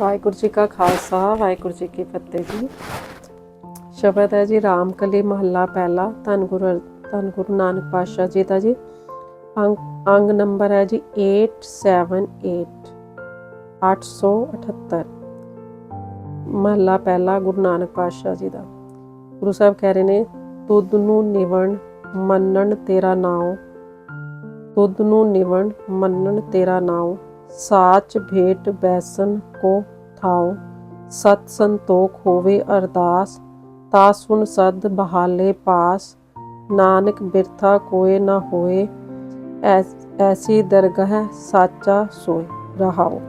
ਵਾਹਿਗੁਰੂ ਜੀ ਕਾ ਖਾਲਸਾ, ਵਾਹਿਗੁਰੂ ਜੀ ਕੀ ਫਤਿਹ ਜੀ। ਸ਼ਬਦ ਹੈ ਜੀ ਰਾਮ ਕਲੀ ਮਹੱਲਾ ਪਹਿਲਾ, ਧੰਨ ਗੁਰੂ ਧੰਨ ਗੁਰੂ ਨਾਨਕ ਪਾਤਸ਼ਾਹ ਜੀ ਦਾ ਜੀ। ਅੰਗ ਅੰਗ ਨੰਬਰ ਹੈ ਜੀ 878 878 ਮਹੱਲਾ ਪਹਿਲਾ ਗੁਰੂ ਨਾਨਕ ਪਾਤਸ਼ਾਹ ਜੀ ਦਾ। ਗੁਰੂ ਸਾਹਿਬ ਕਹਿ ਰਹੇ ਨੇ ਤੁਧ ਨੂੰ ਨਿਵਣ, ਮੰਨਣ ਤੇਰਾ ਨਾਉ। ਤੁਧ ਨੂੰ ਨਿਵਣ, ਮੰਨਣ ਤੇਰਾ ਨਾਉ। ਸਾਚ ਭੇਟ ਬੈਸਨ ਕੋ ਥਾਉ, ਸਤ ਸੰਤੋਖ ਹੋਵੇ ਅਰਦਾਸ, ਤਾ ਸੁਨ ਸਦ ਬਹਾਲੇ ਪਾਸ, ਨਾਨਕ ਬਿਰਥਾ ਕੋਏ ਨਾ ਹੋਏ, ਐਸੀ ਦਰਗਹ ਸਾਚਾ ਸੋਏ ਰਹਾਓ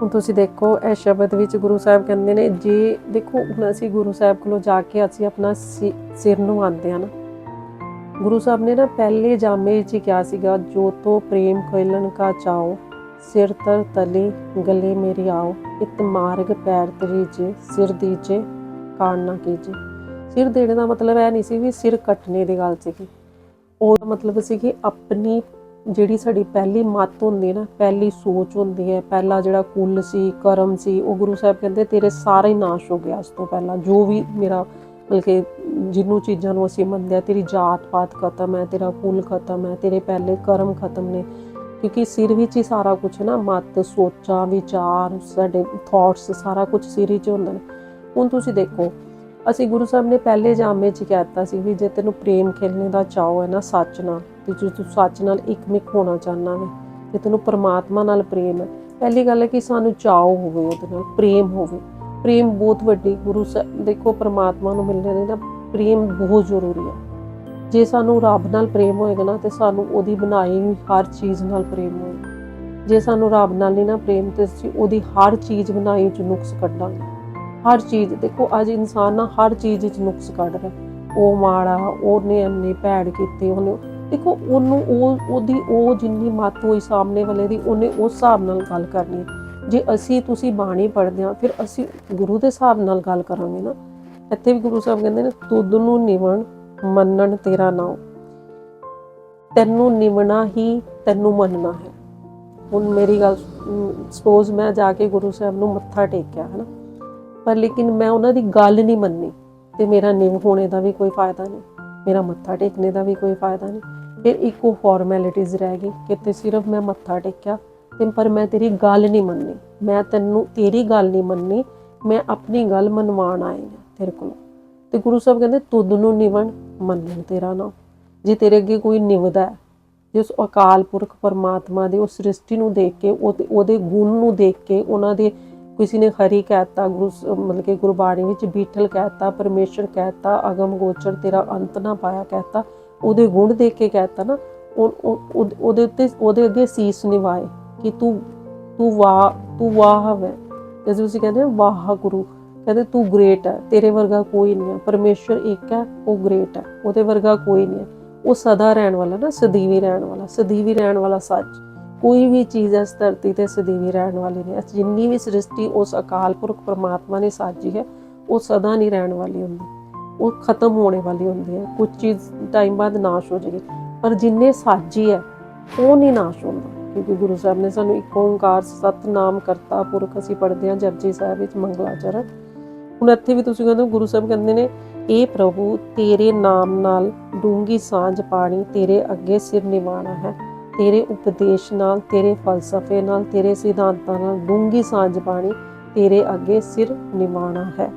ਹੁਣ ਤੁਸੀਂ ਦੇਖੋ, ਇਹ ਸ਼ਬਦ ਵਿੱਚ ਗੁਰੂ ਸਾਹਿਬ ਕਹਿੰਦੇ ਨੇ, ਜੇ ਦੇਖੋ, ਹੁਣ ਅਸੀਂ ਗੁਰੂ ਸਾਹਿਬ ਕੋਲੋਂ ਜਾ ਕੇ ਅਸੀਂ ਆਪਣਾ ਸਿਰ ਸਿਰ ਨਵਾਉਂਦੇ ਹਾਂ ਨਾ ਗੁਰੂ ਸਾਹਿਬ ਨੇ ਨਾ ਪਹਿਲੇ ਜਾਮੇ ਵਿੱਚ ਹੀ ਕਿਹਾ ਸੀਗਾ, ਜੋ ਤੋ ਪ੍ਰੇਮ ਖੇਲਣ ਕਾ ਚਾਓ ਸਿਰ ਤਰ ਤਲੇ ਗਲੇ ਮੇਰੀ ਆਓ, ਇਤ ਮਾਰਗ ਪੈਰ ਤਰੀਜੇ, ਸਿਰ ਦੀਜੇ ਕਾਣ ਨਾ ਕੀਜੇ। ਸਿਰ ਦੇਣ ਦਾ ਮਤਲਬ ਇਹ ਨਹੀਂ ਸੀ ਵੀ ਸਿਰ ਕੱਟਣੇ ਦੀ ਗੱਲ ਸੀਗੀ। ਉਹਦਾ ਮਤਲਬ ਸੀ ਕਿ ਆਪਣੀ ਜਿਹੜੀ ਸਾਡੀ ਪਹਿਲੀ ਮੱਤ ਹੁੰਦੀ ਨਾ, ਪਹਿਲੀ ਸੋਚ ਹੁੰਦੀ ਹੈ, ਪਹਿਲਾ ਜਿਹੜਾ ਕੁੱਲ ਸੀ, ਕਰਮ ਸੀ, ਉਹ ਗੁਰੂ ਸਾਹਿਬ ਕਹਿੰਦੇ ਤੇਰੇ ਸਾਰੇ ਨਾਸ਼ ਹੋ ਗਿਆ ਉਸ ਤੋਂ ਪਹਿਲਾਂ, ਜੋ ਵੀ ਮੇਰਾ ਮਤਲਬ ਜਿਹਨੂੰ ਚੀਜ਼ਾਂ ਨੂੰ ਅਸੀਂ ਮੰਨਦੇ ਆ ਤੇਰੀ ਜਾਤ ਪਾਤ ਖਤਮ ਹੈ, ਤੇਰਾ ਕੁੱਲ ਖਤਮ ਹੈ, ਤੇਰੇ ਪਹਿਲੇ ਕਰਮ ਖਤਮ ਨੇ। ਕਿਉਂਕਿ ਸਿਰ ਵਿੱਚ ਹੀ ਸਾਰਾ ਕੁਝ ਨਾ, ਮਤ, ਸੋਚਾਂ, ਵਿਚਾਰ, ਸਾਡੇ ਥਾਟਸ ਸਾਰਾ ਕੁਝ ਸਿਰ ਵਿੱਚ ਹੁੰਦਾ ਨੇ। ਹੁਣ ਤੁਸੀਂ ਦੇਖੋ, ਅਸੀਂ ਗੁਰੂ ਸਾਹਿਬ ਨੇ ਪਹਿਲੇ ਜਾਮੇ 'ਚ ਕਹਿਤਾ ਸੀ ਵੀ ਜੇ ਤੈਨੂੰ ਪ੍ਰੇਮ ਖੇਲਣੇ ਦਾ ਚਾਅ ਹੈ ਨਾ ਸੱਚ ਨਾਲ, ਤੇ ਜੇ ਤੂੰ ਸੱਚ ਨਾਲ ਇੱਕਮਿਕ ਹੋਣਾ ਚਾਹਨਾ ਵੇ, ਤੇ ਤੈਨੂੰ ਪਰਮਾਤਮਾ ਨਾਲ ਪ੍ਰੇਮ ਹੈ। ਪਹਿਲੀ ਗੱਲ ਹੈ ਕਿ ਸਾਨੂੰ ਚਾਅ ਹੋਵੇ ਉਹਦੇ ਨਾਲ, ਪ੍ਰੇਮ ਹੋਵੇ। ਪ੍ਰੇਮ ਬਹੁਤ ਵੱਡੀ, ਗੁਰੂ ਸਾਹਿਬ ਦੇਖੋ ਪਰਮਾਤਮਾ ਨੂੰ ਮਿਲਣ ਲਈ ਨਾ ਪ੍ਰੇਮ ਬਹੁਤ ਜ਼ਰੂਰੀ ਹੈ। ਜੇ ਸਾਨੂੰ ਰੱਬ ਨਾਲ ਪ੍ਰੇਮ ਹੋਏਗਾ ਨਾ, ਤੇ ਸਾਨੂੰ ਉਹਦੀ ਬਣਾਈ ਹੋਈ ਹਰ ਚੀਜ਼ ਨਾਲ ਪ੍ਰੇਮ ਹੋਏਗਾ। ਜੇ ਸਾਨੂੰ ਰੱਬ ਨਾਲ ਨਹੀਂ ਨਾ ਪ੍ਰੇਮ, ਤੇ ਅਸੀਂ ਉਹਦੀ ਹਰ ਚੀਜ਼ ਬਣਾਈ ਵਿੱਚ ਨੁਕਸ ਕੱਢਾਂਗੇ। ਹਰ ਚੀਜ਼, ਦੇਖੋ ਅੱਜ ਇਨਸਾਨ ਨਾ ਹਰ ਚੀਜ਼ ਵਿੱਚ ਨੁਕਸ ਕੱਢ ਰਿਹਾ। ਉਹ ਮਾੜਾ, ਉਹਨੇ ਇੰਨੇ ਭੈੜ ਕੀਤੇ, ਉਹਨੇ ਦੇਖੋ ਉਹਨੂੰ ਉਹ, ਉਹਦੀ ਉਹ ਜਿੰਨੀ ਮੱਤ ਹੋਈ ਸਾਹਮਣੇ ਵਾਲੇ ਦੀ, ਉਹਨੇ ਉਸ ਹਿਸਾਬ ਨਾਲ ਗੱਲ ਕਰਨੀ ਜੇ ਅਸੀਂ ਤੁਸੀਂ ਬਾਣੀ ਪੜ੍ਹਦੇ ਹਾਂ, ਫਿਰ ਅਸੀਂ ਗੁਰੂ ਦੇ ਹਿਸਾਬ ਨਾਲ ਗੱਲ ਕਰਾਂਗੇ ਨਾ। ਇੱਥੇ ਵੀ ਗੁਰੂ ਸਾਹਿਬ ਕਹਿੰਦੇ ਨੇ, ਤੁਧ ਨੂੰ ਨਿਵਣ, ਮੰਨਣ ਤੇਰਾ ਨਾਮ ਤੈਨੂੰ ਨਿਵਣਾ ਹੀ, ਤੈਨੂੰ ਮੰਨਣਾ ਹੈ। ਹੁਣ ਮੇਰੀ ਗੱਲ ਸਪੋਜ਼ ਮੈਂ ਜਾ ਕੇ ਗੁਰੂ ਸਾਹਿਬ ਨੂੰ ਮੱਥਾ ਟੇਕਿਆ ਹੈ ਨਾ ਪਰ ਲੇਕਿਨ ਮੈਂ ਉਹਨਾਂ ਦੀ ਗੱਲ ਨਹੀਂ ਮੰਨੀ, ਤੇ ਮੇਰਾ ਨਿਵ ਹੋਣੇ ਦਾ ਵੀ ਕੋਈ ਫਾਇਦਾ ਨਹੀਂ, ਮੇਰਾ ਮੱਥਾ ਟੇਕਣੇ ਦਾ ਵੀ ਕੋਈ ਫਾਇਦਾ ਨਹੀਂ। ਫਿਰ ਇੱਕੋ ਫਾਰਮੈਲਿਟੀਜ਼ ਰਹਿ ਗਈ ਕਿ ਤੇ ਸਿਰਫ ਮੈਂ ਮੱਥਾ ਟੇਕਿਆ ਤੇ ਪਰ ਮੈਂ ਤੇਰੀ ਗੱਲ ਨਹੀਂ ਮੰਨੀ। ਮੈਂ ਤੈਨੂੰ, ਤੇਰੀ ਗੱਲ ਨਹੀਂ ਮੰਨੀ। ਮੈਂ ਆਪਣੀ ਗੱਲ ਮਨਵਾਣ ਆਈ ਹਾਂ ਤੇਰੇ ਕੋਲ। ਤੇ ਗੁਰੂ ਸਾਹਿਬ ਕਹਿੰਦੇ, ਤੁਧ ਨੂੰ ਨਿਵਣ, ਮੰਨਣ ਤੇਰਾ ਨਾ ਜੇ ਤੇਰੇ ਅੱਗੇ ਕੋਈ ਨਿਵਦਾ ਹੈ, ਜੇ ਉਸ ਅਕਾਲ ਪੁਰਖ ਪਰਮਾਤਮਾ ਦੇ, ਉਸ ਸ੍ਰਿਸ਼ਟੀ ਨੂੰ ਦੇਖ ਕੇ ਉਹਦੇ ਉਹਦੇ ਗੁਣ ਨੂੰ ਦੇਖ ਕੇ, ਉਹਨਾਂ ਦੇ ਕਿਸੇ ਨੇ ਹਰੀ ਕਹਿਤਾ ਗੁਰੂ ਸ- ਮਤਲਬ ਕਿ ਗੁਰਬਾਣੀ ਵਿੱਚ ਬੀਠਲ ਕਹਿਤਾ ਪਰਮੇਸ਼ਰ ਕਹਿਤਾ ਅਗਮ ਗੋਚਰ ਤੇਰਾ ਅੰਤ ਨਾ ਪਾਇਆ ਕਹਿਤਾ ਉਹਦੇ ਗੁਣ ਦੇਖ ਕੇ ਕਹਿਤਾ ਨਾ ਉਹਦੇ ਉੱਤੇ, ਉਹਦੇ ਅੱਗੇ ਸੀਸ ਨਿਵਾਏ। ਕਿ ਤੂੰ ਤੂੰ ਵਾਹ ਤੂੰ ਵਾਹ ਹੈ। ਜਿਵੇਂ ਤੁਸੀਂ ਕਹਿੰਦੇ ਹੋ, ਵਾਹ ਗੁਰੂ। ਕਹਿੰਦੇ, ਤੂੰ ਗ੍ਰੇਟ ਹੈ। ਤੇਰੇ ਵਰਗਾ ਕੋਈ ਨਹੀਂ ਹੈ। ਪਰਮੇਸ਼ਰ ਇੱਕ ਹੈ, ਉਹ ਗ੍ਰੇਟ ਹੈ। ਉਹਦੇ ਵਰਗਾ ਕੋਈ ਨਹੀਂ ਹੈ। ਉਹ ਸਦਾ ਰਹਿਣ ਵਾਲਾ ਨਾ, ਸਦੀਵੀ ਰਹਿਣ ਵਾਲਾ। ਸਦੀਵੀ ਰਹਿਣ ਵਾਲਾ ਸੱਚ। ਕੋਈ ਵੀ ਚੀਜ਼ ਇਸ ਧਰਤੀ ਤੇ ਸਦੀਵੀ ਰਹਿਣ ਵਾਲੀ ਨਹੀਂ। ਜਿੰਨੀ ਵੀ ਸ੍ਰਿਸ਼ਟੀ, ਉਸ ਅਕਾਲ ਪੁਰਖ ਪਰਮਾਤਮਾ ਨੇ ਸਾਜੀ ਹੈ, ਉਹ ਸਦਾ ਨਹੀਂ ਰਹਿਣ ਵਾਲੀ ਹੁੰਦੀ। ਉਹ ਖਤਮ ਹੋਣੇ ਵਾਲੀ ਹੁੰਦੀ ਹੈ। ਕੁਝ ਚੀਜ਼ ਟਾਈਮ ਬਾਅਦ ਨਾਸ਼ ਹੋ ਜਾਏਗੀ। ਪਰ ਜਿੰਨੇ ਸਾਜੀ ਹੈ, ਉਹ ਨਹੀਂ ਨਾਸ਼ ਹੁੰਦਾ। ਕਿਉਂਕਿ ਗੁਰੂ ਸਾਹਿਬ ਨੇ ਸਾਨੂੰ ਇੱਕ ਓੰਕਾਰ, ਸਤਨਾਮ, ਕਰਤਾ, ਪੁਰਖ ਅਸੀਂ ਪੜ੍ਹਦੇ ਹਾਂ, ਜਪਜੀ ਸਾਹਿਬ ਵਿੱਚ ਮੰਗਲਾਚਰਨ ਹੁਣ ਇੱਥੇ ਵੀ ਤੁਸੀਂ ਕਹਿੰਦੇ ਹੋ, ਗੁਰੂ ਸਾਹਿਬ ਕਹਿੰਦੇ ਨੇ ਇਹ ਪ੍ਰਭੂ, ਤੇਰੇ ਨਾਮ ਨਾਲ ਡੂੰਗੀ ਸਾਂਝ ਪਾਣੀ ਤੇਰੇ ਅੱਗੇ ਸਿਰ ਨਿਵਾਣਾ ਹੈ। ਤੇਰੇ ਉਪਦੇਸ਼ ਨਾਲ, ਤੇਰੇ ਫਲਸਫੇ ਨਾਲ, ਤੇਰੇ ਸਿਧਾਂਤਾਂ ਨਾਲ ਡੂੰਗੀ ਸਾਂਝ ਪਾਣੀ ਤੇਰੇ ਅੱਗੇ ਸਿਰ ਨਿਵਾਣਾ ਹੈ।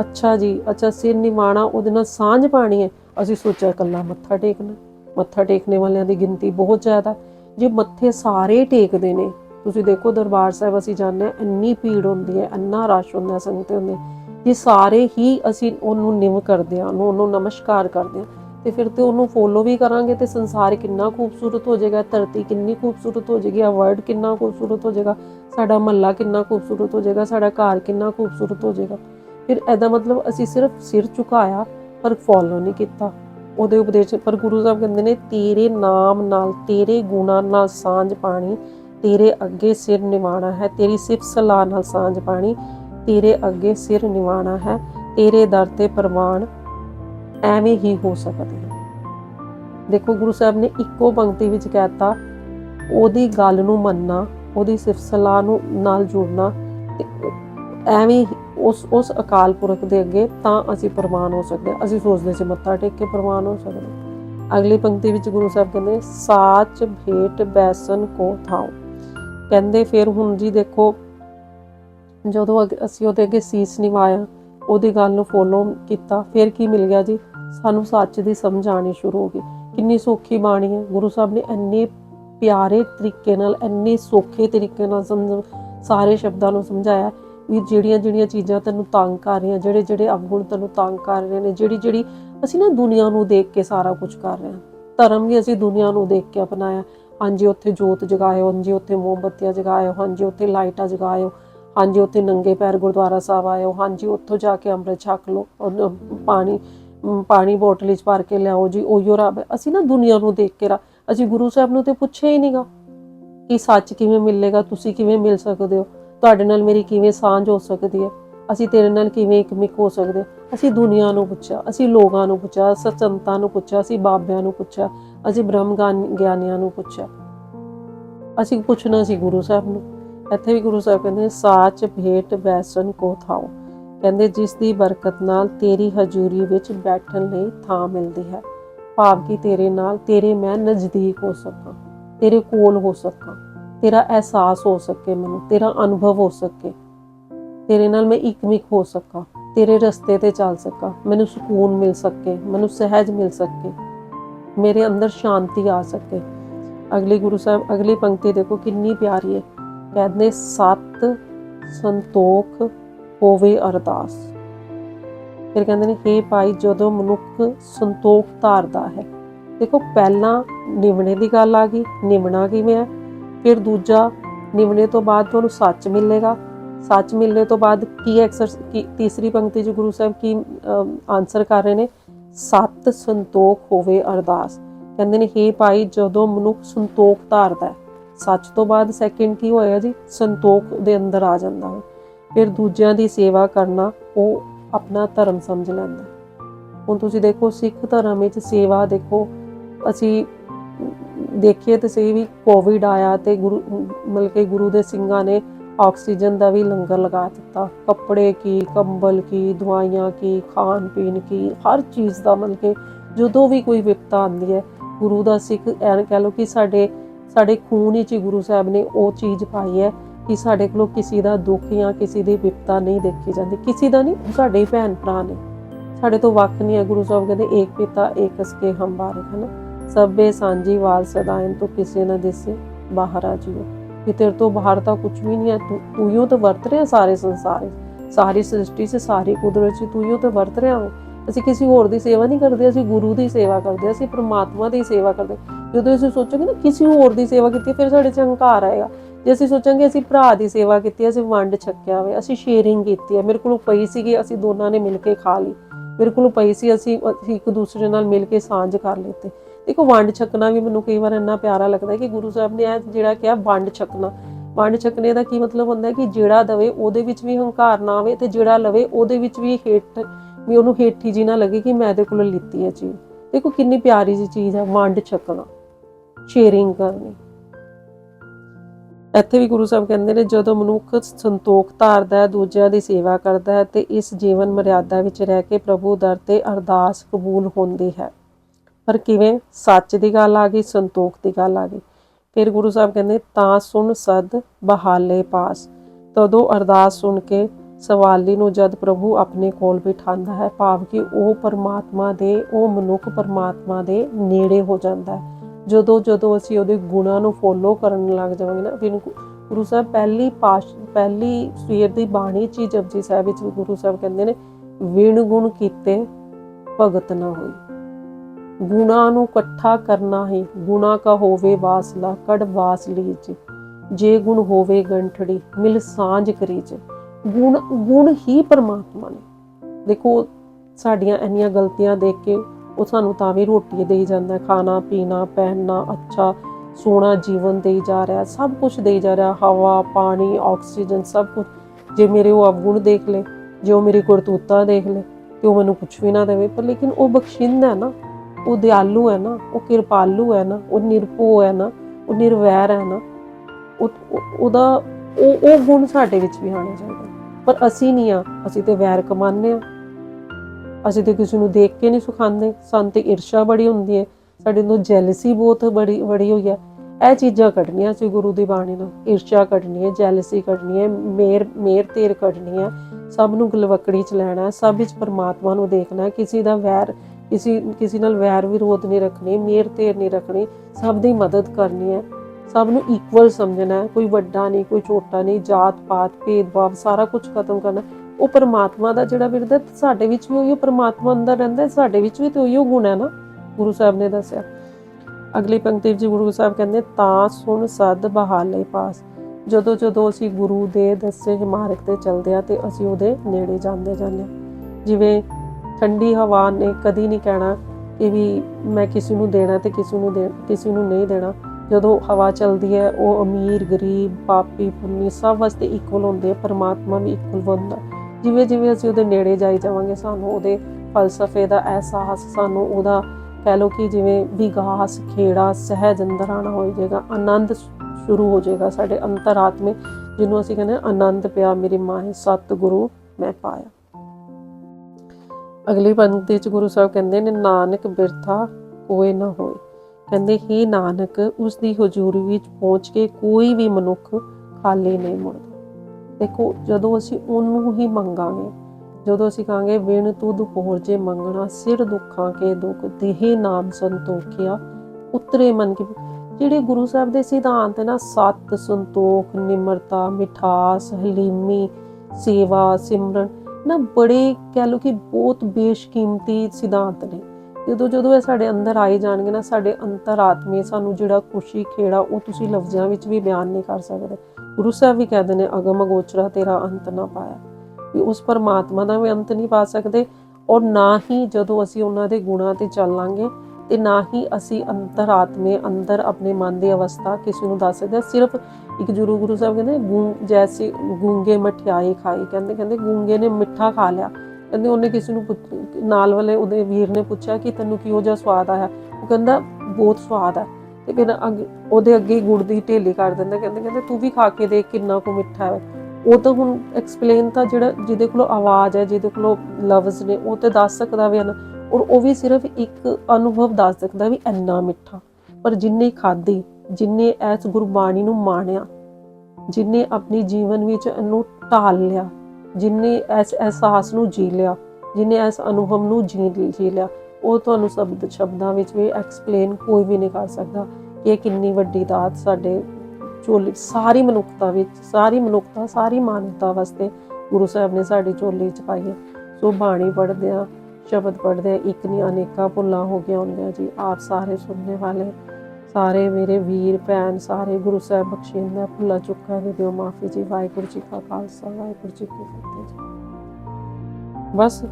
ਅੱਛਾ ਜੀ, ਅੱਛਾ, ਸਿਰ ਨਿਵਾਣਾ ਉਹਦੇ ਨਾਲ ਸਾਂਝ ਪਾਣੀ ਹੈ। ਅਸੀਂ ਸੋਚਿਆ ਕੱਲਾ ਮੱਥਾ ਟੇਕਣਾ। ਮੱਥਾ ਟੇਕਣੇ ਵਾਲਿਆਂ ਦੀ ਗਿਣਤੀ ਬਹੁਤ ਜ਼ਿਆਦਾ। ਜੇ ਮੱਥੇ ਸਾਰੇ ਟੇਕਦੇ ਨੇ, ਤੁਸੀਂ ਦੇਖੋ ਦਰਬਾਰ ਸਾਹਿਬ ਅਸੀਂ ਜਾਂਦੇ ਹਾਂ, ਇੰਨੀ ਭੀੜ ਹੁੰਦੀ ਹੈ, ਇੰਨਾ ਰਸ਼ ਹੁੰਦਾ ਸੰਗਤ ਹੁੰਦੇ। ਜੇ ਸਾਰੇ ਹੀ ਅਸੀਂ ਉਹਨੂੰ ਨਿਵ ਕਰਦੇ ਹਾਂ, ਉਹਨੂੰ ਉਹਨੂੰ ਨਮਸਕਾਰ ਕਰਦੇ ਹਾਂ, ਤੇ ਫਿਰ ਤੇ ਉਹਨੂੰ ਫੋਲੋ ਵੀ ਕਰਾਂਗੇ ਤੇ ਸੰਸਾਰ ਕਿੰਨਾ ਖੂਬਸੂਰਤ ਹੋ ਜਾਏਗਾ, ਧਰਤੀ ਕਿੰਨੀ ਖੂਬਸੂਰਤ ਹੋ ਜਾਏਗੀ ਆ ਵਰਲਡ ਕਿੰਨਾ ਖੂਬਸੂਰਤ ਹੋ ਜਾਏਗਾ, ਸਾਡਾ ਮਹੱਲਾ ਕਿੰਨਾ ਖੂਬਸੂਰਤ ਹੋ ਜਾਏਗਾ, ਸਾਡਾ ਘਰ ਕਿੰਨਾ ਖੂਬਸੂਰਤ ਹੋ ਜਾਏਗਾ। ਫਿਰ ਇਹਦਾ ਮਤਲਬ ਅਸੀਂ ਸਿਰਫ ਸਿਰ ਝੁਕਾਇਆ, ਪਰ ਫੋਲੋ ਨਹੀਂ ਕੀਤਾ। ਉਹਦੇ ਉਪਦੇਸ਼, ਪਰ ਗੁਰੂ ਸਾਹਿਬ ਕਹਿੰਦੇ ਨੇ, ਤੇਰੇ ਨਾਮ ਨਾਲ, ਤੇਰੇ ਗੁਣਾਂ ਨਾਲ ਸਾਂਝ ਪਾਣੀ, ਤੇਰੇ ਅੱਗੇ ਸਿਰ ਨਿਵਾਣਾ ਹੈ। ਤੇਰੀ ਸਿਫਤ ਸਲਾਹ ਨਾਲ ਸਾਂਝ ਪਾਣੀ, ਤੇਰੇ ਅੱਗੇ ਸਿਰ ਨਿਵਾਣਾ ਹੈ। ਤੇਰੇ ਦਰ ਤੇ ਪ੍ਰਵਾਨ ਐਵੇਂ ਹੀ ਹੋ ਸਕਦੇ ਹਨ। ਦੇਖੋ, ਗੁਰੂ ਸਾਹਿਬ ਨੇ ਇੱਕੋ ਪੰਕਤੀ ਵਿੱਚ ਕਹਿਤਾ, ਉਹਦੀ ਗੱਲ ਨੂੰ ਮੰਨਣਾ, ਉਹਦੀ ਸਿਫਤ ਸਲਾਹ ਨੂੰ ਨਾਲ ਜੁੜਨਾ ਤੇ ਐਵੇਂ ਉਸ ਉਸ ਅਕਾਲ ਪੁਰਖ ਦੇ ਅੱਗੇ ਤਾਂ ਅਸੀਂ ਪ੍ਰਵਾਨ ਹੋ ਸਕਦੇ ਹਾਂ। ਅਸੀਂ ਸੋਚਦੇ ਸੀ ਮੱਥਾ ਟੇਕ ਕੇ ਪ੍ਰਵਾਨ ਹੋ ਸਕਦੇ ਅਗਲੀ ਪੰਕਤੀ ਵਿੱਚ ਗੁਰੂ ਸਾਹਿਬ ਕਹਿੰਦੇ, ਸਾਚ ਭੇਟ ਬੈਸਨ ਕੋ ਥਾਓ ਕਹਿੰਦੇ ਫਿਰ ਹੁਣ ਜੀ ਦੇਖੋ, ਜਦੋਂ ਅਸੀਂ ਉਹਦੇ ਅੱਗੇ ਸੀਸ ਨਿਵਾਇਆ, ਉਹਦੀ ਗੱਲ ਨੂੰ ਫੋਲੋ ਕੀਤਾ, ਫਿਰ ਕੀ ਮਿਲ ਗਿਆ ਜੀ? ਸਾਨੂੰ ਸੱਚ ਦੀ ਸਮਝ ਆਣੀ ਸ਼ੁਰੂ ਹੋ ਗਈ। ਕਿੰਨੀ ਸੌਖੀ ਬਾਣੀ ਹੈ। ਗੁਰੂ ਸਾਹਿਬ ਨੇ ਇੰਨੇ ਪਿਆਰੇ ਤਰੀਕੇ ਨਾਲ, ਇੰਨੇ ਸੌਖੇ ਤਰੀਕੇ ਨਾਲ ਸਮਝ, ਸਾਰੇ ਸ਼ਬਦਾਂ ਨੂੰ ਸਮਝਾਇਆ। ਵੀ ਜਿਹੜੀਆਂ ਜਿਹੜੀਆਂ ਚੀਜ਼ਾਂ ਤੈਨੂੰ ਤੰਗ ਕਰ ਰਹੀਆਂ, ਜਿਹੜੇ ਜਿਹੜੇ ਅਵਗੁਣ ਤੈਨੂੰ ਤੰਗ ਕਰ ਰਹੇ ਨੇ, ਜਿਹੜੀ ਜਿਹੜੀ ਅਸੀਂ ਨਾ ਦੁਨੀਆ ਨੂੰ ਦੇਖ ਕੇ ਸਾਰਾ ਕੁਝ ਕਰ ਰਹੇ ਹਾਂ। ਧਰਮ ਵੀ ਅਸੀਂ ਦੁਨੀਆ ਨੂੰ ਦੇਖ ਕੇ ਅਪਣਾਇਆ। ਹਾਂਜੀ, ਉੱਥੇ ਜੋਤ ਜਗਾਇਓ, ਹਾਂਜੀ, ਉੱਥੇ ਮੋਮਬੱਤੀਆਂ ਜਗਾਇਓ, ਹਾਂਜੀ, ਉੱਥੇ ਲਾਈਟਾਂ ਜਗਾਇਓ, ਹਾਂਜੀ, ਉੱਥੇ ਨੰਗੇ ਪੈਰ ਗੁਰਦੁਆਰਾ ਸਾਹਿਬ ਆਇਓ, ਹਾਂਜੀ, ਉੱਥੋਂ ਜਾ ਕੇ ਅੰਮ੍ਰਿਤ ਛਕ ਲਓ ਉਹਨੂੰ ਪਾਣੀ ਪਾਣੀ ਬੋਟਲ ਵਿੱਚ ਭਰ ਕੇ ਲਿਆਓ ਜੀ, ਉਹੀਓ ਰੱਬ ਹੈ। ਅਸੀਂ ਨਾ ਦੁਨੀਆ ਨੂੰ ਦੇਖ ਕੇ ਰਾ, ਅਸੀਂ ਗੁਰੂ ਸਾਹਿਬ ਨੂੰ ਤੇ ਪੁੱਛਿਆ ਹੀ ਨਹੀਂਗਾ ਕਿ ਸੱਚ ਕਿਵੇਂ ਮਿਲੇਗਾ, ਤੁਸੀਂ ਕਿਵੇਂ ਮਿਲ ਸਕਦੇ ਹੋ? ਤੁਹਾਡੇ ਨਾਲ ਮੇਰੀ ਕਿਵੇਂ ਸਾਂਝ ਹੋ ਸਕਦੀ ਹੈ? ਅਸੀਂ ਤੇਰੇ ਨਾਲ ਕਿਵੇਂ ਇਕਮਿਕ ਹੋ ਸਕਦੇ? ਅਸੀਂ ਦੁਨੀਆ ਨੂੰ ਪੁੱਛਿਆ, ਅਸੀਂ ਲੋਕਾਂ ਨੂੰ ਪੁੱਛਿਆ ਸਚੰਤਾਂ ਨੂੰ ਪੁੱਛਿਆ, ਅਸੀਂ ਬਾਬਿਆਂ ਨੂੰ ਪੁੱਛਿਆ, ਅਸੀਂ ਬ੍ਰਹਮ ਗਿਆਨ- ਗਿਆਨੀਆਂ ਨੂੰ ਪੁੱਛਿਆ। ਅਸੀਂ ਪੁੱਛਣਾ ਸੀ ਗੁਰੂ ਸਾਹਿਬ ਨੂੰ। ਇੱਥੇ ਵੀ ਗੁਰੂ ਸਾਹਿਬ ਕਹਿੰਦੇ ਸਾਚ ਭੇਟ ਬੈਸਨ ਕੋ ਥਾਓ ਕਹਿੰਦੇ, ਜਿਸ ਦੀ ਬਰਕਤ ਨਾਲ ਤੇਰੀ ਹਜ਼ੂਰੀ ਵਿੱਚ ਬੈਠਣ ਲਈ ਥਾਂ ਮਿਲਦੀ ਹੈ। ਭਾਵ ਕਿ ਤੇਰੇ ਨਾਲ, ਤੇਰੇ ਮੈਂ ਨਜ਼ਦੀਕ ਹੋ ਸਕਾਂ, ਤੇਰੇ ਕੋਲ ਹੋ ਸਕਾਂ। ਤੇਰਾ ਅਹਿਸਾਸ ਹੋ ਸਕੇ ਮੈਨੂੰ, ਤੇਰਾ ਅਨੁਭਵ ਹੋ ਸਕੇ। ਤੇਰੇ ਨਾਲ ਮੈਂ ਇਕਮਿਕ ਹੋ ਸਕਾਂ, ਤੇਰੇ ਰਸਤੇ ਤੇ ਚੱਲ ਸਕਾਂ। ਮੈਨੂੰ ਸਕੂਨ ਮਿਲ ਸਕੇ, ਮੈਨੂੰ ਸਹਿਜ ਮਿਲ ਸਕੇ। ਮੇਰੇ ਅੰਦਰ ਸ਼ਾਂਤੀ ਆ ਸਕੇ। ਅਗਲੀ ਗੁਰੂ ਸਾਹਿਬ, ਅਗਲੀ ਪੰਕਤੀ ਦੇਖੋ ਕਿੰਨੀ ਪਿਆਰੀ ਹੈ। ਕਹਿੰਦੇ, ਸਤ ਸੰਤੋਖ ਹੋਵੇ ਅਰਦਾਸ। ਫਿਰ ਕਹਿੰਦੇ ਨੇ, ਹੇ ਭਾਈ, ਜਦੋਂ ਮਨੁੱਖ ਸੰਤੋਖ ਧਾਰਦਾ ਹੈ। ਦੇਖੋ, ਪਹਿਲਾਂ ਨਿਮਣੇ ਦੀ ਗੱਲ ਆ ਗਈ ਨਿਮਣਾ ਕਿਵੇਂ ਹੈ? ਫਿਰ ਦੂਜਾ ਨਿਵਣੇ ਤੋਂ ਬਾਅਦ ਤੁਹਾਨੂੰ ਸੱਚ ਮਿਲੇਗਾ। ਸੱਚ ਮਿਲਣੇ ਤੋਂ ਬਾਅਦ ਕੀ ਐਕਸਰ ਤੀਸਰੀ ਪੰਕਤੀ 'ਚ ਗੁਰੂ ਸਾਹਿਬ ਕੀ ਆਨਸਰ ਕਰ ਰਹੇ ਨੇ? ਸਤ ਸੰਤੋਖ ਹੋਵੇ ਅਰਦਾਸ। ਕਹਿੰਦੇ ਨੇ, ਹੇ ਭਾਈ, ਜਦੋਂ ਮਨੁੱਖ ਸੰਤੋਖ ਧਾਰਦਾ ਸੱਚ ਤੋਂ ਬਾਅਦ ਸੈਕਿੰਡ ਕੀ ਹੋਇਆ ਜੀ? ਸੰਤੋਖ ਦੇ ਅੰਦਰ ਆ ਜਾਂਦਾ ਹੈ। ਫਿਰ ਦੂਜਿਆਂ ਦੀ ਸੇਵਾ ਕਰਨਾ, ਉਹ ਆਪਣਾ ਧਰਮ ਸਮਝ ਲੈਂਦਾ ਹੁਣ ਤੁਸੀਂ ਦੇਖੋ, ਸਿੱਖ ਧਰਮ ਵਿੱਚ ਸੇਵਾ ਦੇਖੋ, ਅਸੀਂ ਦੇਖੀਏ ਤੇ ਸਹੀ ਵੀ ਕੋਵਿਡ ਆਇਆ ਤੇ ਗੁਰੂ, ਮਤਲਬ ਕਿ ਗੁਰੂ ਦੇ ਸਿੰਘਾਂ ਨੇ ਆਕਸੀਜਨ ਦਾ ਵੀ ਲੰਗਰ ਲਗਾ ਦਿੱਤਾ। ਕੱਪੜੇ ਕੀ, ਕੰਬਲ ਕੀ, ਦਵਾਈਆਂ ਕੀ, ਖਾਣ ਪੀਣ ਕੀ, ਹਰ ਚੀਜ਼ ਦਾ ਮਤਲਬ ਕਿ ਜਦੋਂ ਵੀ ਕੋਈ ਵਿਪਤਾ ਆਉਂਦੀ ਹੈ, ਗੁਰੂ ਦਾ ਸਿੱਖ ਐਨ ਕਹਿ ਲਓ ਕਿ ਸਾਡੇ ਸਾਡੇ ਖੂਨ ਵਿੱਚ ਹੀ ਗੁਰੂ ਸਾਹਿਬ ਨੇ ਉਹ ਚੀਜ਼ ਪਾਈ ਹੈ ਕਿ ਸਾਡੇ ਕੋਲੋਂ ਕਿਸੇ ਦਾ ਦੁੱਖ ਜਾਂ ਕਿਸੇ ਦੀ ਵਿਪਤਾ ਨਹੀਂ ਦੇਖੀ ਜਾਂਦੀ। ਕਿਸੇ ਦਾ ਨਹੀਂ, ਸਾਡੇ ਭੈਣ ਭਰਾ ਨੇ। ਸਾਡੇ ਤੋਂ ਵੱਖ ਨਹੀਂ ਹੈ। ਗੁਰੂ ਸਾਹਿਬ ਕਹਿੰਦੇ, ਏਕ ਪਿਤਾ, ਏਕ ਅਸਕੇ ਹਮ ਬਾਰੇ ਹੈ ਸਭੇ ਸਾਂਝੀ ਵਾਲ ਸਦਾਇਨ ਤੋਂ ਕਿਸੇ ਨਾ ਦਿਸੇ ਬਾਹਰ ਆ ਜਿਓ। ਕਿ ਤੇਰੇ ਤੋਂ ਬਾਹਰ ਤਾਂ ਕੁਝ ਵੀ ਨਹੀਂ ਹੈ। ਤੂੰ ਹੀ ਤਾਂ ਵਰਤ ਰਿਹਾ ਸਾਰੇ ਸੰਸਾਰ ਸਾਰੀ ਸ੍ਰਿਸ਼ਟੀ 'ਚ, ਸਾਰੀ ਕੁਦਰਤ 'ਚ ਤੂੰ ਹੀ ਤਾਂ ਵਰਤ ਰਿਹਾ ਹੈ ਅਸੀਂ ਕਿਸੇ ਹੋਰ ਦੀ ਸੇਵਾ ਨਹੀਂ ਕਰਦੇ, ਅਸੀਂ ਗੁਰੂ ਦੀ ਸੇਵਾ ਕਰਦੇ, ਅਸੀਂ ਪ੍ਰਮਾਤਮਾ ਦੀ ਸੇਵਾ ਕਰਦੇ। ਜਦੋਂ ਅਸੀਂ ਸੋਚਾਂਗੇ ਨਾ ਕਿਸੇ ਹੋਰ ਦੀ ਸੇਵਾ ਕੀਤੀ, ਫਿਰ ਸਾਡੇ 'ਚ ਹੰਕਾਰ ਆਏਗਾ। ਜੇ ਅਸੀਂ ਸੋਚਾਂਗੇ ਅਸੀਂ ਭਰਾ ਦੀ ਸੇਵਾ ਕੀਤੀ, ਅਸੀਂ ਵੰਡ ਛਕਿਆ ਹੋਵੇ ਅਸੀਂ ਸ਼ੇਅਰਿੰਗ ਕੀਤੀ ਹੈ ਮੇਰੇ ਕੋਲ ਪਈ ਸੀਗੀ, ਅਸੀਂ ਦੋਨਾਂ ਨੇ ਮਿਲ ਕੇ ਖਾ ਲਈ। ਮੇਰੇ ਕੋਲ ਪਈ ਸੀ, ਅਸੀਂ ਇੱਕ ਦੂਸਰੇ ਨਾਲ ਮਿਲ ਕੇ ਸਾਂਝ ਕਰ ਲਿੱਤੇ। ਦੇਖੋ, ਵੰਡ ਛਕਣਾ ਵੀ ਮੈਨੂੰ ਕਈ ਵਾਰ ਇੰਨਾ ਪਿਆਰਾ ਲੱਗਦਾ ਕਿ ਗੁਰੂ ਸਾਹਿਬ ਨੇ ਇਹ ਜਿਹੜਾ ਕਿਹਾ, ਵੰਡ ਛਕਣਾ। ਵੰਡ ਛਕਣੇ ਦਾ ਕੀ ਮਤਲਬ ਹੁੰਦਾ ਕਿ ਜਿਹੜਾ ਦਵੇ ਉਹਦੇ ਵਿੱਚ ਵੀ ਹੰਕਾਰ ਨਾ ਆਵੇ ਤੇ ਜਿਹੜਾ ਲਵੇ ਉਹਦੇ ਵਿੱਚ ਵੀ ਹੇਠ, ਵੀ ਉਹਨੂੰ ਹੇਠੀ ਜੀ ਨਾ ਲੱਗੇ ਕਿ ਮੈਂ ਇਹਦੇ ਕੋਲੋਂ ਲਿੱਤੀ ਹੈ ਚੀਜ਼। ਦੇਖੋ, ਕਿੰਨੀ ਪਿਆਰੀ ਜੀ ਚੀਜ਼ ਹੈ, ਵੰਡ ਛਕਣਾ ਸ਼ੇਅਰਿੰਗ ਕਰਨੀ। ਇੱਥੇ ਵੀ ਗੁਰੂ ਸਾਹਿਬ ਕਹਿੰਦੇ ਨੇ, ਜਦੋਂ ਮਨੁੱਖ ਸੰਤੋਖ ਧਾਰਦਾ ਹੈ, ਦੂਜਿਆਂ ਦੀ ਸੇਵਾ ਕਰਦਾ ਹੈ ਤੇ ਇਸ ਜੀਵਨ ਮਰਿਆਦਾ ਵਿੱਚ ਰਹਿ ਕੇ ਪ੍ਰਭੂ ਦਰ ਤੇ ਅਰਦਾਸ ਕਬੂਲ ਹੁੰਦੀ ਹੈ। ਪਰ ਕਿਵੇਂ ਸੱਚ ਦੀ ਗੱਲ ਆ ਗਈ, ਸੰਤੋਖ ਦੀ ਗੱਲ ਆ ਗਈ। ਫਿਰ ਗੁਰੂ ਸਾਹਿਬ ਕਹਿੰਦੇ, ਤਾਂ ਸੁਣ ਸਦ ਬਹਾਲੇ ਪਾਸ। ਤਦੋਂ ਅਰਦਾਸ ਸੁਣ ਕੇ ਸਵਾਲੀ ਨੂੰ ਜਦ ਪ੍ਰਭੂ ਆਪਣੇ ਕੋਲ ਬਿਠਾਉਂਦਾ ਹੈ, ਭਾਵ ਕਿ ਉਹ ਪਰਮਾਤਮਾ ਦੇ, ਉਹ ਮਨੁੱਖ ਪਰਮਾਤਮਾ ਦੇ ਨੇੜੇ ਹੋ ਜਾਂਦਾ ਹੈ। ਜਦੋਂ ਜਦੋਂ ਅਸੀਂ ਉਹਦੇ ਗੁਣਾਂ ਨੂੰ ਫੋਲੋ ਕਰਨ ਲੱਗ ਜਾਵਾਂਗੇ ਨਾ, ਫਿਰ ਗੁਰੂ ਸਾਹਿਬ ਪਹਿਲੀ ਪਾਸ਼ ਪਹਿਲੀ ਸਵੇਰ ਦੀ ਬਾਣੀ ਚ ਹੀ ਜਪਜੀ ਸਾਹਿਬ ਵਿੱਚ ਗੁਰੂ ਸਾਹਿਬ ਕਹਿੰਦੇ ਨੇ, ਵਿਣ ਗੁਣ ਕੀਤੇ ਭਗਤ ਨਾ ਹੋਈ। ਗੁਣਾ ਨੂੰ ਇਕੱਠਾ ਕਰਨਾ ਹੀ, ਗੁਣਾ ਕਾ ਹੋਵੇ ਵਾਸਲਾ, ਕੜ ਵਾਸ ਲੀਜ ਜੇ। ਗੁਣ ਹੋਵੇ ਗੰਠੜੀ, ਮਿਲ ਸਾਂਝ ਕਰੀਜ ਗੁਣ ਗੁਣ ਹੀ ਪਰਮਾਤਮਾ ਨੇ। ਦੇਖੋ, ਸਾਡੀਆਂ ਇੰਨੀਆਂ ਗਲਤੀਆਂ ਦੇਖ ਕੇ ਉਹ ਸਾਨੂੰ ਤਾਂ ਵੀ ਰੋਟੀ ਦੇਈ ਜਾਂਦਾ ਖਾਣਾ, ਪੀਣਾ, ਪਹਿਨਣਾ, ਅੱਛਾ, ਸੋਹਣਾ ਜੀਵਨ ਦੇਈ ਜਾ ਰਿਹਾ, ਸਭ ਕੁਝ ਦੇਈ ਜਾ ਰਿਹਾ, ਹਵਾ, ਪਾਣੀ, ਆਕਸੀਜਨ, ਸਭ ਕੁਝ ਜੇ ਮੇਰੇ ਉਹ ਅਵਗੁਣ ਦੇਖ ਲੇ, ਜੇ ਉਹ ਮੇਰੀ ਕਰਤੂਤਾਂ ਦੇਖ ਲੇ, ਤੇ ਉਹ ਮੈਨੂੰ ਕੁਝ ਵੀ ਨਾ ਦੇਵੇ, ਪਰ ਲੇਕਿਨ ਉਹ ਬਖਸ਼ਿੰਦਾ ਹੈ ਨਾ। ਉਹ ਦਿਆਲੂ ਹੈ ਨਾ, ਉਹ ਕਿਰਪਾਲੂ ਹੈ ਨਾ, ਉਹ ਨਿਰਭਉ ਹੈ ਨਾ, ਉਹ ਨਿਰਵੈਰ ਹੈ ਨਾ ਉਹਦਾ, ਉਹ ਉਹ ਗੁਣ ਸਾਡੇ ਵਿੱਚ ਵੀ ਆਣੇ ਚਾਹੀਦੇ ਪਰ ਅਸੀਂ ਨਹੀਂ ਆ, ਅਸੀਂ ਤੇ ਵੈਰ ਕਮਾਉਂਦੇ ਆ। ਅਸੀਂ ਤੇ ਕਿਸੇ ਨੂੰ ਦੇਖ ਕੇ ਨਹੀਂ ਸੁਖਾਉਂਦੇ। ਸਾਨੂੰ ਤੇ ਈਰਸ਼ਾ ਬੜੀ ਹੁੰਦੀ ਹੈ। ਸਾਡੇ ਨੂੰ ਜੈਲਸੀ ਬਹੁਤ ਬੜੀ ਬੜੀ ਹੋਈ ਹੈ। ਇਹ ਚੀਜ਼ਾਂ ਕੱਢਣੀਆਂ ਸੀ ਗੁਰੂ ਦੀ ਬਾਣੀ ਨੂੰ। ਈਰਸ਼ਾ ਕੱਢਣੀ ਹੈ ਜੈਲਸੀ ਕੱਢਣੀ ਹੈ ਮੇਰ ਮੇਰ ਤੇਰ ਕੱਢਣੀ ਹੈ। ਸਭ ਨੂੰ ਗਲਵਕੜੀ ਚ ਲੈਣਾ ਸਭ ਵਿੱਚ ਪਰਮਾਤਮਾ ਨੂੰ ਦੇਖਣਾ ਕਿਸੇ ਦਾ ਵੈਰ ਕਿਸੇ ਕਿਸੇ ਨਾਲ ਵੈਰ ਵਿਰੋਧ ਨਹੀਂ ਰੱਖਣੀ ਮੇਰ ਤੇਰ ਨਹੀਂ ਰੱਖਣੀ ਸਭ ਦੀ ਮਦਦ ਕਰਨੀ ਹੈ। ਸਭ ਨੂੰ ਇਕੁਅਲ ਸਮਝਣਾ ਕੋਈ ਵੱਡਾ ਨਹੀਂ ਕੋਈ ਛੋਟਾ ਨਹੀਂ ਜਾਤ ਪਾਤ ਭੇਦਭਾਵ ਸਾਰਾ ਕੁਝ ਖਤਮ ਕਰਨਾ। ਉਹ ਪਰਮਾਤਮਾ ਦਾ ਜਿਹੜਾ ਬਿਰਦ ਸਾਡੇ ਵਿੱਚ ਵੀ ਉਹੀ ਪਰਮਾਤਮਾ ਅੰਦਰ ਰਹਿੰਦਾ ਹੈ, ਸਾਡੇ ਵਿੱਚ ਵੀ ਤੇ ਉਹੀ ਗੁਣ ਹੈ ਨਾ ਗੁਰੂ ਸਾਹਿਬ ਨੇ ਦੱਸਿਆ। ਅਗਲੀ ਪੰਕਤੀ ਵਿੱਚ ਗੁਰੂ ਸਾਹਿਬ ਕਹਿੰਦੇ ਤਾਂ ਸੁਣ ਸਦ ਬਹਾਲੇ ਪਾਸ। ਜਦੋਂ ਜਦੋਂ ਅਸੀਂ ਗੁਰੂ ਦੇ ਦੱਸੇ ਮਾਰਗ ਤੇ ਚੱਲਦੇ ਆ ਤੇ ਅਸੀਂ ਉਹਦੇ ਨੇੜੇ ਜਾਂਦੇ ਜਾਂਦੇ ਹਾਂ। ਜਿਵੇਂ ਠੰਡੀ ਹਵਾ ਨੇ ਕਦੀ ਨਹੀਂ ਕਹਿਣਾ ਕਿ ਵੀ ਮੈਂ ਕਿਸੇ ਨੂੰ ਦੇਣਾ ਤੇ ਕਿਸੇ ਨੂੰ ਦੇ, ਕਿਸੇ ਨੂੰ ਨਹੀਂ ਦੇਣਾ। ਜਦੋਂ ਹਵਾ ਚੱਲਦੀ ਹੈ, ਉਹ ਅਮੀਰ, ਗਰੀਬ, ਪਾਪੀ, ਪੁੰਨੀ ਸਭ ਵਾਸਤੇ ਇਕੁਅਲ ਹੁੰਦੇ ਆ, ਪਰਮਾਤਮਾ ਵੀ ਇਕੁਅਲ ਹੁੰਦਾ ਜਿਵੇਂ ਜਿਵੇਂ ਅਸੀਂ ਉਹਦੇ ਨੇੜੇ ਜਾਈ ਜਾਵਾਂਗੇ, ਸਾਨੂੰ ਉਹਦੇ ਫਲਸਫੇ ਦਾ ਅਹਿਸਾਸ, ਸਾਨੂੰ ਉਹਦਾ ਕਹਿ ਲਓ ਕਿ ਜਿਵੇਂ ਵਿਗਾਸ, ਖੇੜਾ, ਸਹਿਜ ਅੰਦਰ ਆਣਾ ਹੋ ਜਾਏਗਾ, ਆਨੰਦ ਸ਼ੁਰੂ ਹੋ ਜਾਏਗਾ ਸਾਡੇ ਅੰਤਰਾਤਮੇ ਜਿਹਨੂੰ ਅਸੀਂ ਕਹਿੰਦੇ ਆਨੰਦ ਪਿਆ, ਮੇਰੀ ਮਾਹੀ ਸਤਿਗੁਰੂ, ਮੈਂ ਪਾਇਆ। ਅਗਲੀ ਪੰਕਤੀ ਚ ਗੁਰੂ ਸਾਹਿਬ ਕਹਿੰਦੇ ਨੇ, ਨਾਨਕ ਬਿਰਥਾ ਕੋਏ ਨਾ ਹੋਏ। ਕਹਿੰਦੇ, ਹੀ ਨਾਨਕ, ਉਸ ਦੀ ਹਜ਼ੂਰੀ ਵਿੱਚ ਪਹੁੰਚ ਕੇ ਕੋਈ ਵੀ ਮਨੁੱਖ ਖਾਲੀ ਨਹੀਂ ਮੁੜਦਾ। ਦੇਖੋ, ਜਦੋਂ ਅਸੀਂ ਉਹਨੂੰ ਹੀ ਮੰਗਾਂਗੇ, ਜਦੋਂ ਅਸੀਂ ਕਹਾਂਗੇ, ਵਿਣ ਤੁਧ ਪਹੁੰਚੇ ਮੰਗਣਾ, ਸਿਰ ਦੁੱਖਾਂ ਕੇ ਦੁੱਖ, ਦੇਹ ਨਾਮ ਸੰਤੋਖਿਆ। ਉਤਰੇ ਮਨ ਕੀ ਜਿਹੜੇ ਗੁਰੂ ਸਾਹਿਬ ਦੇ ਸਿਧਾਂਤ ਨਾ, ਸਤ ਸੰਤੋਖ, ਨਿਮਰਤਾ, ਮਿਠਾਸ, ਹਲੀਮੀ, ਸੇਵਾ, ਸਿਮਰਨ ਨਾ ਬੜੇ ਕਹਿ ਲੋ ਕਿ ਬਹੁਤ ਬੇਸ਼ਕੀਮਤੀ ਸਿਧਾਂਤ ਨੇ। ਜਦੋਂ ਜਦੋਂ ਇਹ ਸਾਡੇ ਅੰਦਰ ਆਏ ਜਾਣਗੇ ਨਾ, ਸਾਡੇ ਅੰਤਰਾਤਮੇ ਸਾਨੂੰ ਜਿਹੜਾ ਖੁਸ਼ੀ, ਖੇੜਾ, ਉਹ ਤੁਸੀਂ ਲਫ਼ਜ਼ਾਂ ਵਿੱਚ ਵੀ ਬਿਆਨ ਨਹੀਂ ਕਰ ਸਕਦੇ। ਗੁਰੂ ਸਾਹਿਬ ਵੀ ਕਹਿੰਦੇ ਨੇ, ਅਗਮ ਅਗੋਚਰਾ ਤੇਰਾ ਅੰਤ ਨਾ ਪਾਇਆ। ਵੀ ਉਸ ਪਰਮਾਤਮਾ ਦਾ ਵੀ ਅੰਤ ਨਹੀਂ ਪਾ ਸਕਦੇ। ਔਰ ਨਾ ਹੀ ਜਦੋਂ ਅਸੀਂ ਉਹਨਾਂ ਦੇ ਗੁਣਾਂ ਤੇ ਚੱਲਾਂਗੇ ਤੇ ਨਾ ਹੀ ਅਸੀਂ ਅੰਤਰਾਤਮੇ ਅੰਦਰ ਆਪਣੇ ਮਨ ਦੀ ਅਵਸਥਾ ਕਿਸੇ ਨੂੰ ਦੱਸ ਸਕਦੇ ਸਿਰਫ ਇੱਕ ਗੁਰੂ ਗੁਰੂ ਸਾਹਿਬ ਕਹਿੰਦੇ ਗੂੰ ਜੈਸੇ ਗੂੰਗੇ ਮਠਿਆਈ ਖਾਈ। ਕਹਿੰਦੇ ਕਹਿੰਦੇ ਗੂੰਗੇ ਨੇ ਮਿੱਠਾ ਖਾ ਲਿਆ। ਕਹਿੰਦੇ ਉਹਨੇ ਕਿਸੇ ਨੂੰ ਨਾਲ ਵਾਲੇ ਉਹਦੇ ਵੀਰ ਨੇ ਪੁੱਛਿਆ ਕਿ ਤੈਨੂੰ ਕਿਹੋ ਜਿਹਾ ਸਵਾਦ ਆਇਆ? ਉਹ ਕਹਿੰਦਾ, ਬਹੁਤ ਸਵਾਦ ਆ। ਤੇ ਫਿਰ ਉਹਦੇ ਅੱਗੇ ਗੁੜ ਦੀ ਢੇਲੀ ਕਰ ਦਿੰਦਾ। ਕਹਿੰਦੇ ਕਹਿੰਦੇ ਤੂੰ ਵੀ ਖਾ ਕੇ ਦੇਖ ਕਿੰਨਾ ਕੁ ਮਿੱਠਾ ਹੈ। ਉਹ ਤਾਂ ਹੁਣ ਐਕਸਪਲੇਨ ਤਾਂ ਜਿਹੜਾ ਜਿਹਦੇ ਕੋਲ ਆਵਾਜ਼ ਹੈ, ਜਿਹਦੇ ਕੋਲ ਲਫ਼ਜ਼ ਨੇ, ਉਹ ਤੇ ਦੱਸ ਸਕਦਾ ਵੀ ਹਨ। ਔਰ ਉਹ ਵੀ ਸਿਰਫ ਇੱਕ ਅਨੁਭਵ ਦੱਸ ਸਕਦਾ ਵੀ ਇੰਨਾ ਮਿੱਠਾ। ਪਰ ਜਿੰਨੇ ਖਾਧੀ, ਜਿੰਨੇ ਇਸ ਗੁਰਬਾਣੀ ਨੂੰ ਮਾਣਿਆ, ਜਿੰਨੇ ਆਪਣੀ ਜੀਵਨ ਵਿੱਚ ਇਹਨੂੰ ਢਾਲ ਲਿਆ, ਜਿੰਨੇ ਇਸ ਅਹਿਸਾਸ ਨੂੰ ਜੀ ਲਿਆ, ਜਿੰਨੇ ਇਸ ਅਨੁਭਵ ਨੂੰ ਜੀ ਜੀ ਲਿਆ, ਉਹ ਤੁਹਾਨੂੰ ਸ਼ਬਦ, ਸ਼ਬਦਾਂ ਵਿੱਚ ਵੀ ਐਕਸਪਲੇਨ ਕੋਈ ਵੀ ਨਹੀਂ ਕਰ ਸਕਦਾ ਕਿ ਇਹ ਕਿੰਨੀ ਵੱਡੀ ਦਾਤ ਸਾਡੇ ਝੋਲੀ ਸਾਰੀ ਮਨੁੱਖਤਾ ਵਿੱਚ, ਸਾਰੀ ਮਨੁੱਖਤਾ, ਸਾਰੀ ਮਾਨਵਤਾ ਵਾਸਤੇ ਗੁਰੂ ਸਾਹਿਬ ਨੇ ਸਾਡੀ ਝੋਲੀ ਚ ਪਾਈ ਹੈ। ਸੋ ਬਾਣੀ ਪੜ੍ਹਦੇ ਆ ਸ਼ਬਦ ਪੜ੍ਹਦੇ ਇੱਕ ਨਹੀਂ ਅਨੇਕਾਂ ਭੁੱਲਾਂ ਹੋ ਗਈਆਂ ਹੁੰਦੀਆਂ ਜੀ। ਆਪ ਸਾਰੇ ਸੁਣਨੇ ਵਾਲੇ, ਸਾਰੇ ਮੇਰੇ ਵੀਰ, ਭੈਣ, ਸਾਰੇ ਗੁਰੂ ਸਾਹਿਬ ਬਖਸ਼ਿੰਦਾ ਭੁੱਲਾ ਚੁੱਕਾ ਦੇ ਦਿਓ ਮਾਫੀ ਜੀ। ਵਾਹਿਗੁਰੂ ਜੀ ਕਾ ਖਾਲਸਾ, ਵਾਹਿਗੁਰੂ ਜੀ ਕੀ ਫਤਿਹ ਬਸ